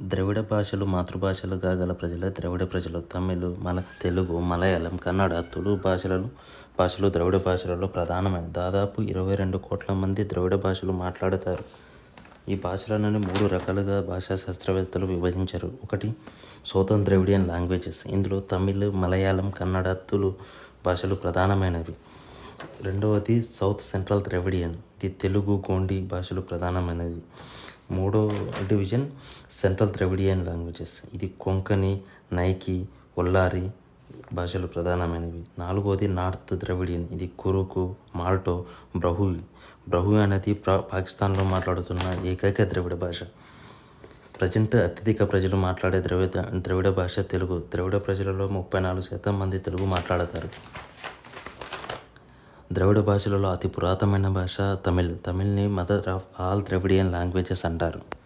ద్రవిడ భాషలు మాతృభాషలుగా గల ప్రజల ద్రవిడ ప్రజలు. తమిళ మల తెలుగు మలయాళం కన్నడ తుళు భాషలలో భాషలు ద్రవిడ భాషలలో ప్రధానమైన దాదాపు ఇరవై రెండు కోట్ల మంది ద్రవిడ భాషలు మాట్లాడతారు. ఈ భాషలను మూడు రకాలుగా భాషా శాస్త్రవేత్తలు విభజించారు. ఒకటి సౌతర్న్ ద్రవిడియన్ లాంగ్వేజెస్. ఇందులో తమిళ్ మలయాళం కన్నడ తులు భాషలు ప్రధానమైనవి. రెండవది సౌత్ సెంట్రల్ ద్రవిడియన్. ఇది తెలుగు గోండి భాషలు ప్రధానమైనవి. మూడో డివిజన్ సెంట్రల్ ద్రవిడియన్ లాంగ్వేజెస్. ఇది కొంకణి నైకి ఒల్లారి భాషలు ప్రధానమైనవి. నాలుగోది నార్త్ ద్రవిడియన్. ఇది కురుకు మాల్టో బ్రహువి. బ్రహువి అనేది పాకిస్తాన్లో మాట్లాడుతున్న ఏకైక ద్రవిడ భాష. ప్రజెంట్ అత్యధిక ప్రజలు మాట్లాడే ద్రవిడ ద్రవిడ భాష తెలుగు. ద్రవిడ ప్రజలలో ముప్పై నాలుగు శాతం మంది తెలుగు మాట్లాడతారు. ద్రవిడ భాషలలో అతి పురాతనమైన భాష Tamil. తమిళ్ని mother of all Dravidian languages అంటారు.